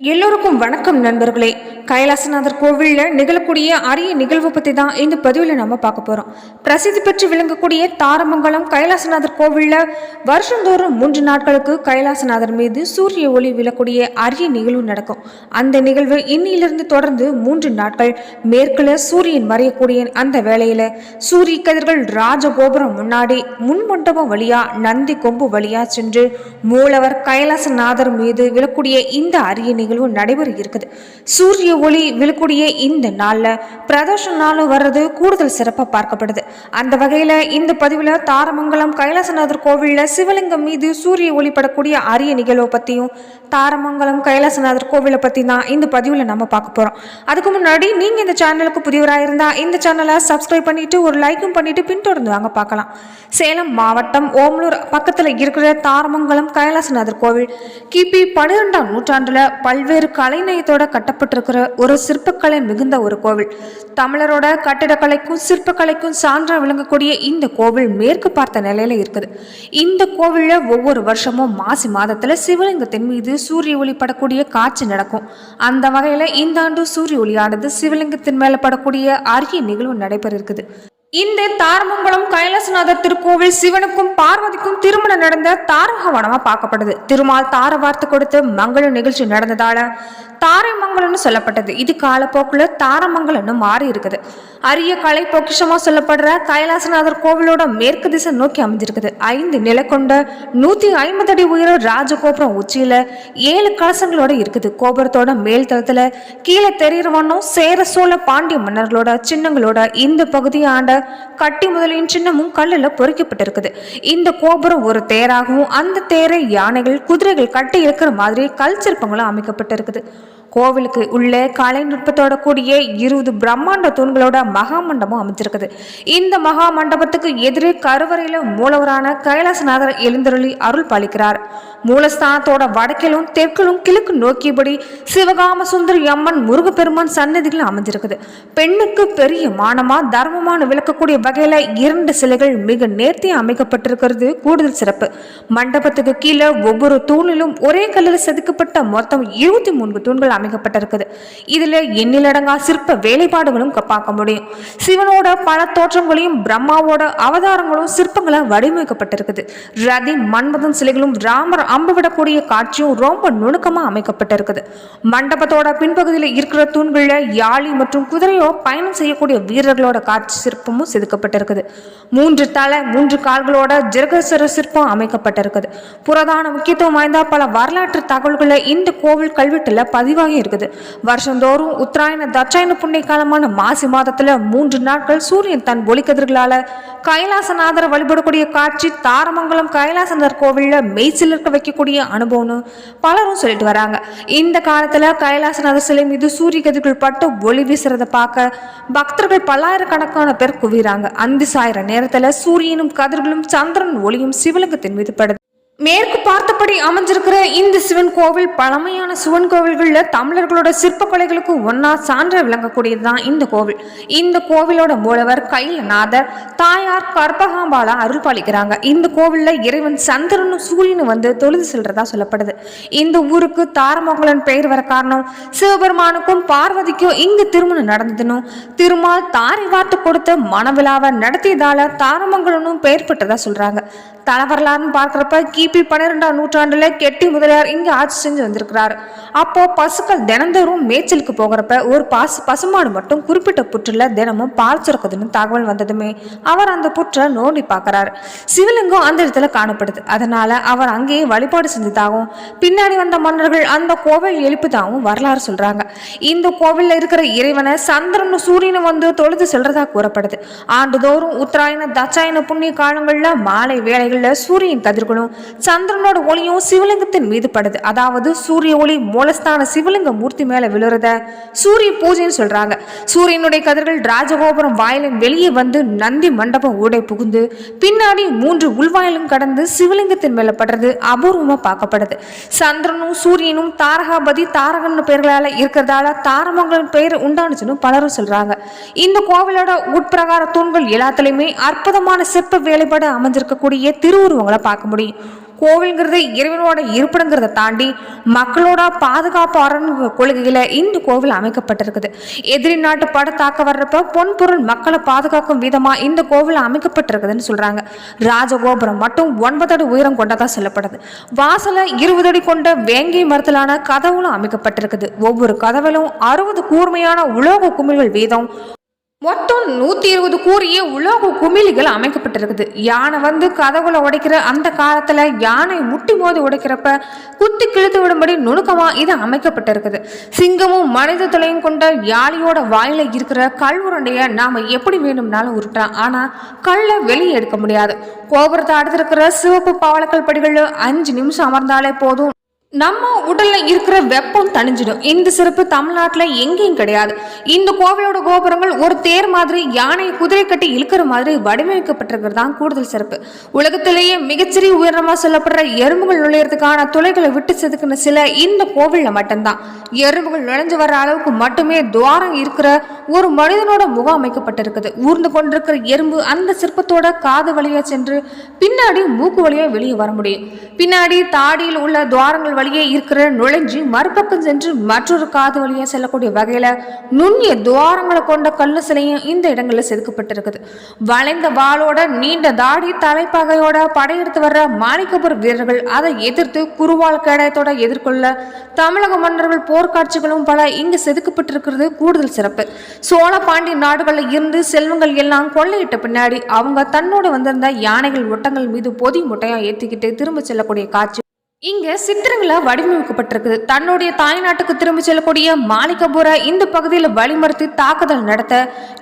எல்லோருக்கும் வணக்கம் நண்பர்களே. கைலாசநாதர் கோவிலில் நிகழக்கூடிய அரிய நிகழ்வு பற்றி தான் இந்த பதிவில் நம்ம பார்க்க போகிறோம் பிரசித்தி பெற்று விளங்கக்கூடிய தாரமங்கலம் கைலாசநாதர் கோவிலில் வருஷந்தோறும் மூன்று நாட்களுக்கு கைலாசநாதர் மீது சூரிய ஒளி விழக்கூடிய அரிய நிகழ்வு நடக்கும். அந்த நிகழ்வு இன்னிலிருந்து தொடர்ந்து மூன்று நாட்கள். மேற்கில் சூரியன் மறையக்கூடிய அந்த வேளையில் சூரிய கதிர்கள் ராஜகோபுரம் முன்னாடி முன்மண்டபம் வழியாக வழியா நந்தி கொம்பு வழியா சென்று மூலவர் கைலாசநாதர் மீது விழக்கூடிய இந்த அரிய நிகழ்வு நடைபெற இருக்குது. சூரிய ஒளி விழக்கூடிய இந்த நாளில் பிரதோஷ நாளும் வர்றது கூடுதல் சிறப்பாக பார்க்கப்படுது. அந்த வகையில் இந்த பதிவில் தாரமங்கலம் கைலாசநாதர் கோவிலில் சிவலிங்கம் மீது சூரிய ஒளி படக்கூடிய அரிய நிகழ்வை பற்றியும் தாரமங்கலம் கைலாசநாதர் கோவிலை பற்றி தான் இந்த பதிவில் நம்ம பார்க்க போகிறோம் அதுக்கு முன்னாடி நீங்கள் இந்த சேனலுக்கு புதியவராக இருந்தால் இந்த சேனலை சப்ஸ்கிரைப் பண்ணிட்டு ஒரு லைக்கும் பண்ணிட்டு பின்தொடர்ந்து வாங்க பார்க்கலாம். சேலம் மாவட்டம் ஓமலூர் பக்கத்தில் இருக்கிற தாரமங்கலம் கைலாசநாதர் கோவில் கிபி பன்னிரெண்டாம் நூற்றாண்டில் பல்வேறு கலைநயத்தோட கட்டப்பட்டிருக்கிற ஒரு சிற்பக்கலை மிகுந்த ஒரு கோவில். தமிழரோட கட்டிடக்கலைக்கும் சிற்பக்கலைக்கும் சான்றா விளங்கக்கூடிய இந்த கோவில் மேற்கு பார்த்த நிலையில இருக்குது. இந்த கோவிலில் ஒவ்வொரு வருஷமும் மாசி மாதத்தில் சிவலிங்கத்தின் மீது சூரிய ஒளி படக்கூடிய காட்சி நடக்கும். அந்த வகையில் இந்த ஆண்டு சூரிய ஒளியானது சிவலிங்கத்தின் மேல படக்கூடிய அரிய நிகழ்வு நடைபெற இருக்குது. இந்த தாரமங்கலம் கைலாசநாதர் திருக்கோவில் சிவனுக்கும் பார்வதிக்கும் திருமணம் நடந்த தாரக வனமா பார்க்கப்படுது. திருமால் தார வார்த்தை கொடுத்து மங்கள நிகழ்ச்சி நடந்ததால தாரைமங்கலம்னு சொல்லப்பட்டது. இது காலப்போக்குல தாரமங்கலம்னு மாறி இருக்குது. அரிய கலை பொக்கிஷமா சொல்லப்படுற கைலாசநாதர் கோவிலோட மேற்கு திசை நோக்கி அமைஞ்சிருக்குது. ஐந்து நிலை கொண்ட நூத்தி ஐம்பது அடி உயர ராஜகோபுரம் உச்சியில ஏழு கலசங்களோட இருக்குது. கோபுரத்தோட மேல் தளத்துல கீழே தெரிகிற சேர சோழ பாண்டிய மன்னர்களோட சின்னங்களோட இந்த பகுதியை ஆண்ட கட்டி முதலின் சின்னமும் கல்லில் பொறிக்கப்பட்டிருக்குது. இந்த கோபுரம் ஒரு தேராகவும் அந்த தேரை யானைகள் குதிரைகள் கட்டி இருக்கிற மாதிரி கல் சிற்பங்களும் அமைக்கப்பட்டிருக்குது. கோவிலுக்கு உள்ளே கலை நுட்பத்தோட கூடிய இருபது பிரம்மாண்ட தூண்களோட மகா மண்டபம் அமைஞ்சிருக்குது. இந்த மகா மண்டபத்துக்கு எதிரே கருவறையில மூலவரான கைலாசநாதர் எழுந்தருளி அருள் பாலிக்கிறார் மூலஸ்தானத்தோட வடக்கிலும் தெற்கிலும் கிழக்கு நோக்கியபடி சிவகாம சுந்தரி அம்மன் முருகப்பெருமான் சன்னதிகள் அமைஞ்சிருக்குது. பெண்ணுக்கு பெரிய மானமா தர்மமான விளக்கக்கூடிய வகையில இரண்டு சிலைகள் மிக நேர்த்தி அமைக்கப்பட்டிருக்கிறது. கூடுதல் சிறப்பு. மண்டபத்துக்கு கீழே ஒவ்வொரு தூணிலும் ஒரே கல்லில் செதுக்கப்பட்ட மொத்தம் இருபத்தி மூன்று தூண்கள் அமைக்கப்பட்டிருக்குது இதுல எண்ணிலடங்கா சிற்ப வேலைப்பாடுகளும் பார்க்க முடியும். சிவனோட பல தோற்றங்களையும் பிரம்மாவோட அவதாரங்களும் சிற்பங்களும் வடிவமைக்கப்பட்டிருக்குது. ரதி மன்மதன் சிலைகளும் ராமர் அம்பு விடக்கூடிய காட்சியும் ரொம்ப நுணுக்கமா அமைக்கப்பட்டிருக்குது. மண்டபத்தோட பின்பகுதியில் இருக்கிற தூண்கள்ல யாழி மற்றும் குதிரையோ பயணம் செய்யக்கூடிய வீரர்களோட காட்சி சிற்பமும் செதுக்கப்பட்டிருக்குது. மூன்று தலை மூன்று கால்களோட ஜெகசர சிற்பம் அமைக்கப்பட்டிருக்குது. புரதான முக்கியத்துவம் வாய்ந்த பல வரலாற்று தகவல்களை இந்த கோவில் கல்வெட்டுல பதிவாக இருக்குது. வருஷந்தோறும் உத்தராயண தட்சாயண புண்ணிய காலமான மாசி மாதத்துல மூன்று நாட்கள் சூரியன் தன் ஒலிக்கதிர்களால் கைலாசநாதர் வழிபடக்கூடிய காட்சி தாரமங்கலம் கைலாசநாதர் கோவிலில் மெய்சிலிருக்க வைக்கக்கூடிய அனுபவம்னு பலரும் சொல்லிட்டு வராங்க. இந்த காலத்துல கைலாசநாதர் சிலை மீது சூரிய கதிர்கள் பட்டு ஒளி வீசுறத பார்க்க பக்தர்கள் பல்லாயிரக்கணக்கான பேர் குவிறாங்க அந்தி சாயிற நேரத்துல சூரியனும் கதிர்களும் சந்திரன் ஒளியும் சிவலிங்கத்தின் மீது படுது. மேற்கு பார்த்தபடி அமைஞ்சிருக்கிற இந்த சிவன் கோவில் பழமையான சிவன் கோவில்களில் தமிழர்களோட சிற்பக்கலைகளுக்கு ஒன்றா சான்ற விளங்கக்கூடியது தான் இந்த கோவில். இந்த கோவிலோட மூலவர் கைலநாதர் தாயார் கற்பகாம்பாலா அருள் பாலிக்கிறாங்க இந்த கோவிலில் இறைவன் சந்திரனும் சூரியனும் வந்து தொழுது செல்றதா சொல்லப்படுது. இந்த ஊருக்கு தாரமங்கலன் பெயர் வர காரணம் சிவபெருமானுக்கும் பார்வதிக்கும் இங்கு திருமணம் நடந்ததுனும் திருமால் தாரை வார்த்து கொடுத்த மனவிழாவை நடத்தியதால தாரமங்கலனும் பெயர் பெற்றதா சொல்றாங்க. தலவரலாறுன்னு பார்க்குறப்ப கி. கிபி பன்னிரெண்டாம் நூற்றாண்டுல கெட்டி முதலியார் இங்கே ஆட்சி செஞ்சு வந்திருக்கிறார். அப்போ பசுக்கள் தினந்தோறும் மேய்ச்சலுக்கு போகிறப்ப ஒரு பசு பசுமாடு மட்டும் குறிப்பிட்ட புற்றுல தினமும் பால் சுரக்குதுன்னு தகவல் வந்ததுமே அவர் அந்த புற்றை நோண்டி பார்க்கறார். சிவலிங்கம் அந்த இடத்துல காணப்படுது. அதனால அவர் அங்கேயே வழிபாடு செஞ்சதாகவும் பின்னாடி வந்த மன்னர்கள் அந்த கோவில் எழுப்புதாகவும் வரலாறு சொல்றாங்க. இந்த கோவிலில் இருக்கிற இறைவனை சந்திரனும் சூரியனும் வந்து தொழுது செல்றதா கூறப்படுது. ஆண்டுதோறும் உத்தராயண தச்சாயன புண்ணிய காலங்களில் மாலை வேலைகளில் சூரியன் கதிர்களும் சந்திரனோட ஒளியும் சிவலிங்கத்தின் மீது படுது. அதாவது சூரிய ஒளி மூலஸ்தான சிவலிங்க மூர்த்தி மேல விழுறத சூரிய பூஜைன்னு சொல்றாங்க. சூரியனுடைய கதிர்கள் ராஜகோபுரம் வாயிலின் வெளியே வந்து நந்தி மண்டபம் ஊடே புகுந்து பின்னாடி மூன்று உள்வாயிலும் கடந்து சிவலிங்கத்தின் மேல படுறது அபூர்வமா பார்க்கப்படுது. சந்திரனும் சூரியனும் தாரகாபதி தாரகன் பெயர்களால இருக்கிறதால தாரமங்கலம் பெயர் உண்டானுச்சுன்னு பலரும் சொல்றாங்க. இந்த கோவிலோட உட்பிரகார தூண்கள் எல்லாத்துலயுமே அற்புதமான சிற்ப வேலைப்பாடு அமைஞ்சிருக்கக்கூடிய திருவுருவங்களை பார்க்க முடியும். கோவில்ங்கிறது இறைவனோட இருப்பிடங்கிறத தாண்டி மக்களோட பாதுகாப்பு அரண் கொள்கையில இந்த கோவில் அமைக்கப்பட்டிருக்குது. எதிரி நாட்டு பட தாக்க வர்றப்ப பொன்பொருள் மக்களை பாதுகாக்கும் விதமா இந்த கோவில் அமைக்கப்பட்டிருக்குதுன்னு சொல்றாங்க. ராஜகோபுரம் மட்டும் ஒன்பது அடி உயரம் கொண்டதா சொல்லப்படுது. வாசல இருபது அடி கொண்ட வேங்கை மரத்திலான கதவுகளும் அமைக்கப்பட்டிருக்குது. ஒவ்வொரு கதவிலும் அறுபது கூர்மையான உலோக குமிழ்கள் வீதம் மொத்தம் நூத்தி இருபது கூறிய உலோக குமிழிகள் அமைக்கப்பட்டிருக்குது. யானை வந்து கதவுல உடைக்கிற அந்த காலத்துல யானை முட்டி மோதி உடைக்கிறப்ப குத்தி கிழித்து விடும்படி நுணுக்கமா இது அமைக்கப்பட்டிருக்குது. சிங்கமும் மனித தொலையும் கொண்ட யாழியோட வாயில இருக்கிற கல் உருண்டைய நாம எப்படி வேணும்னாலும் உருட்டலாம். ஆனா கல்லை வெளியே எடுக்க முடியாது. கோபுரத்தை அடுத்திருக்கிற சிவப்பு பவளக்கல் படிகள்ல அஞ்சு நிமிஷம் அமர்ந்தாலே போதும். நம்ம உடல்ல இருக்கிற வெப்பம் தணிஞ்சிடும். இந்த சிறப்பு தமிழ்நாட்டில் எங்கேயும் கிடையாது. இந்த கோவிலோட கோபுரங்கள் ஒரு தேர் மாதிரி யானை குதிரை கட்டி இழுக்கிற மாதிரி வடிவமைக்கப்பட்டிருக்கிறது தான் கூடுதல் சிறப்பு. உலகத்திலேயே மிகச்சிறிய உயரமாக சொல்லப்படுற எறும்புகள் நுழையிறதுக்கான துளைகளை விட்டு செதுக்கின சில இந்த கோவிலில் மட்டும்தான். எறும்புகள் நுழைஞ்சு வர்ற அளவுக்கு மட்டுமே துவாரம் இருக்கிற ஒரு மனிதனோட முகம் அமைக்கப்பட்டிருக்குது. ஊர்ந்து கொண்டிருக்கிற எறும்பு அந்த சிற்பத்தோட காது வழியாக சென்று பின்னாடி மூக்கு வழியாக வெளியே வர முடியும். பின்னாடி தாடியில் உள்ள துவாரங்கள் வழியே இருக்கிற நுழைஞ்சு மறுபக்கம் சென்று மற்றொரு காது வழியே செல்லக்கூடிய வகையில நுண்ணிய துவாரங்களை கொண்ட கல்லு சிலையும் இந்த இடங்களில் செதுக்கப்பட்டிருக்குது. வளைந்த வாளோட நீண்ட தாடி தலைப்பகையோட படையெடுத்து வர்ற மாணிக்கபுர வீரர்கள் அதை எதிர்த்து குருவால் கேடயத்தோட எதிர்கொள்ள தமிழக மன்னர்கள் போர்க்காட்சிகளும் பல இங்கு செதுக்கப்பட்டிருக்கிறது கூடுதல் சிறப்பு. சோழ பாண்டிய நாடுகளில் இருந்து செல்வங்கள் எல்லாம் கொள்ளையிட்ட பின்னாடி அவங்க தன்னோட வந்திருந்த யானைகள் ஒட்டங்கள் மீது பொதி முட்டையா ஏற்றிக்கிட்டு திரும்ப செல்லக்கூடிய காட்சி இங்க சித்திரங்களா வடிவமைக்கப்பட்டிருக்குது. தன்னுடைய தாய்நாட்டுக்கு திரும்பி செல்லக்கூடிய மாலிகபுர இந்த பகுதியில் வழிமறுத்து தாக்குதல் நடத்த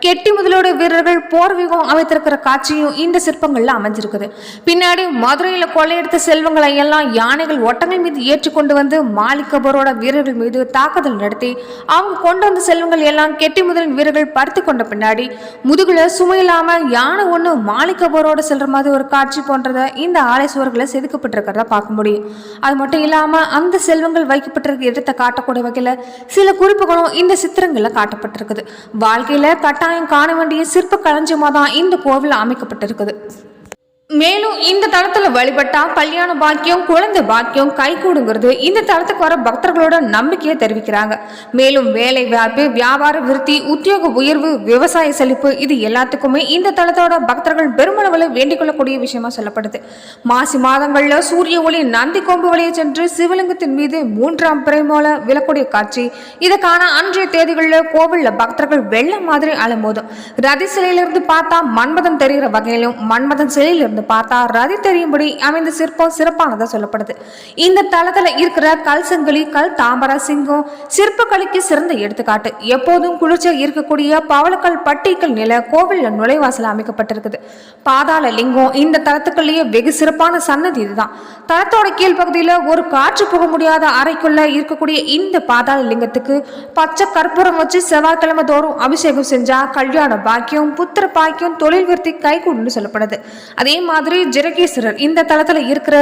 கெட்டி முதலோட வீரர்கள் போர் வியூகம் அமைத்திருக்கிற காட்சியும் இந்த சிற்பங்கள்ல அமைஞ்சிருக்குது. பின்னாடி மதுரையில கொள்ளையெடுத்த செல்வங்களை எல்லாம் யானைகள் ஒட்டங்கள் மீது ஏற்றி கொண்டு வந்து மாலிகபுரோட வீரர்கள் மீது தாக்குதல் நடத்தி அவங்க கொண்டு வந்த செல்வங்கள் எல்லாம் கெட்டி முதலின் வீரர்கள் பறித்து கொண்ட பின்னாடி முதுகுல சுமையில்லாம யானை ஒண்ணு மாலிகபுரோட செல்ற மாதிரி ஒரு காட்சி போன்றதை இந்த ஆலை சுவர்களை செதுக்கப்பட்டிருக்கிறத பார்க்க முடியும். அது மட்டும் இல்லாம அந்த செல்வங்கள் வைக்கப்பட்டிருக்க இடத்தை காட்டக்கூடிய வகையில் சில குறிப்புகளும் இந்த சித்திரங்கள்ல காட்டப்பட்டிருக்குது. வாழ்க்கையில கட்டாயம் காண வேண்டிய சிற்ப களஞ்சியமாக தான் இந்த கோவில் அமைக்கப்பட்டிருக்குது. மேலும் இந்த தளத்துல வழிபட்டா கல்யாண பாக்கியம் குழந்தை பாக்கியம் கைகூடுங்கிறது இந்த தளத்துக்கு வர பக்தர்களோட நம்பிக்கையை தெரிவிக்கிறாங்க. மேலும் வேலை வாய்ப்பு வியாபார விருத்தி உத்தியோக உயர்வு விவசாய செழிப்பு இது எல்லாத்துக்குமே இந்த தளத்தோட பக்தர்கள் பெருமளவில் வேண்டிக் கொள்ளக்கூடிய விஷயமா சொல்லப்படுது. மாசி மாதங்கள்ல சூரிய ஒளி நந்தி கொம்பு வழியை சென்று சிவலிங்கத்தின் மீது மூன்றாம் பிறை விழக்கூடிய காட்சி. இதற்கான அன்றைய தேதிகளில் கோவில்ல பக்தர்கள் வெள்ளம் மாதிரி அலமோதும் ரதி சிலையிலிருந்து பார்த்தா மன்மதன் தெரிகிற வகையிலும் மன்மதன் சிலையிலிருந்து இருந்து பார்த்தா ரதி தெரியும்படி அமைந்த சிற்பம் சிறப்பானதாக சொல்லப்படுது. இந்த தளத்துல இருக்கிற கல் சங்கிலி கல் தாம்பர சிங்கம் சிற்பக்கலைக்கு சிறந்த எடுத்துக்காட்டு. எப்போதும் குளிர்ச்சியாக இருக்கக்கூடிய பவளக்கல் பட்டிக்கல் நில கோவிலில் நுழைவாசல் அமைக்கப்பட்டிருக்குது. பாதாள லிங்கம் இந்த தளத்துக்குள்ளேயே வெகு சிறப்பான சன்னதி இதுதான். தளத்தோட கீழ்ப்பகுதியில ஒரு காற்று போக முடியாத அறைக்குள்ள இருக்கக்கூடிய இந்த பாதாள லிங்கத்துக்கு பச்சை கற்பூரம் வச்சு செவ்வாய்க்கிழமை தோறும் அபிஷேகம் செஞ்சா கல்யாண பாக்கியம் புத்திர பாக்கியம் தொழில் விருத்தி கைகூடுன்னு சொல்லப்படுது. அதே மாதிரி ஜெரகேஸ்வரர் இந்த தளத்தில் இருக்கிற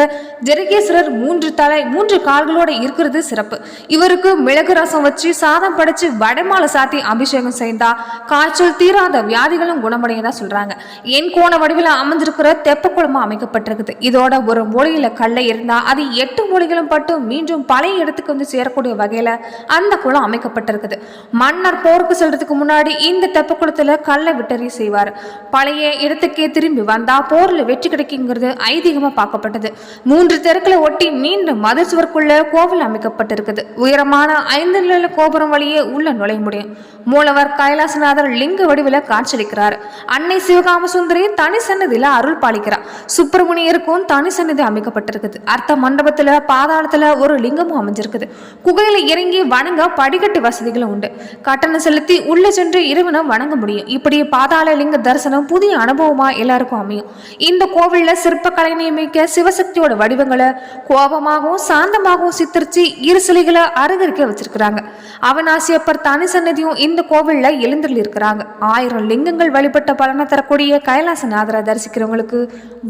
ஜெரகேஸ்வரர் மூன்று தலை மூன்று கால்களோட இருக்கிறது சிறப்பு. இவருக்கு மிளகு ரசம் வச்சு சாதம் படைச்சு வடமாலை சாத்தி அபிஷேகம் செய்தா காய்ச்சல் தீராத வியாதிகளும் குணமடையதா சொல்றாங்க. என் கோண வடிவில் அமைஞ்சிருக்கிற தெப்ப குளமா அமைக்கப்பட்டிருக்குது. இதோட ஒரு மூலையில கல்லை இருந்தா அது எட்டு மூலைகளும் பட்டு மீண்டும் பழைய இடத்துக்கு வந்து சேரக்கூடிய வகையில அந்த குளம் அமைக்கப்பட்டிருக்குது. மன்னர் போருக்கு செல்றதுக்கு முன்னாடி இந்த தெப்ப குளத்துல கல்லை விட்டறி செய்வார். பழைய இடத்துக்கே திரும்பி வந்தா போர்ல வெற்றி கிடைக்குங்கிறது ஐதீகமா பார்க்கப்பட்டது. மூன்று தெருக்களை ஒட்டி நீண்ட மதில் சுவர்க்குள்ள கோவில் அமைக்கப்பட்டிருக்குது. உயரமான ஐந்து நில கோபுரம் வழியே உள்ள நுழைய முடியும் மூலவர் கைலாசநாதர் லிங்க வடிவில் காட்சியளிக்கிறார். அன்னை சிவகாம சுந்தரி தனி சன்னதியில் அருள் பாலிக்கிறார். சுப்பிரமணியருக்கும் தனி சன்னதி அமைக்கப்பட்டிருக்குது. அர்த்த மண்டபத்துல பாதாளத்துல ஒரு லிங்கமும் அமைஞ்சிருக்குது. குகையில் இறங்கி வணங்க படிக்கட்டு வசதிகளும் உண்டு. கட்டணம் செலுத்தி உள்ளே சென்று இறைவனை வணங்க முடியும். இப்படி பாதாள லிங்க தரிசனம் புதிய அனுபவமா எல்லாருக்கும் அமையும். இந்த கோவில்ல சிற்பக்கலை நியமிக்க சிவசக்தியோட வடிவங்களை கோபமாகவும் சாந்தமாகவும் சித்தரிச்சு இரு சிலைகளை அருகருக்க வச்சிருக்கிறாங்க. அவனாசியப்பர் தனி சன்னதியும் இந்த கோவில்ல எழுந்தருள் இருக்கிறாங்க ஆயிரம் லிங்கங்கள் வழிபட்ட பலனை தரக்கூடிய கைலாசநாதரை தரிசிக்கிறவங்களுக்கு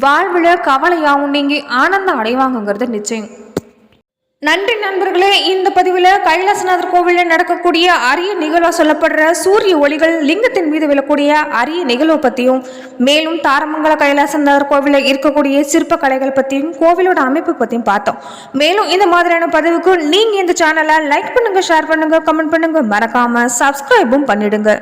வாழ்வுல கவலையாகவும் நீங்கி ஆனந்தம் அடைவாங்கங்கிறது நிச்சயம். நன்றி நண்பர்களே இந்த பதிவில் கைலாசநாதர் கோவிலில் நடக்கக்கூடிய அரிய நிகழ்வாக சொல்லப்படுற சூரிய ஒளிகள் லிங்கத்தின் மீது விழக்கூடிய அரிய நிகழ்வை பற்றியும் மேலும் தாரமங்கல கைலாசநாதர் கோவிலில் இருக்கக்கூடிய சிற்ப கலைகள் பற்றியும் கோவிலோட அமைப்பு பற்றியும் பார்த்தோம். மேலும் இந்த மாதிரியான பதிவுக்கு நீங்கள் இந்த சேனலை லைக் பண்ணுங்கள் ஷேர் பண்ணுங்கள் கமெண்ட் பண்ணுங்கள் மறக்காமல் சப்ஸ்கிரைபும் பண்ணிடுங்க.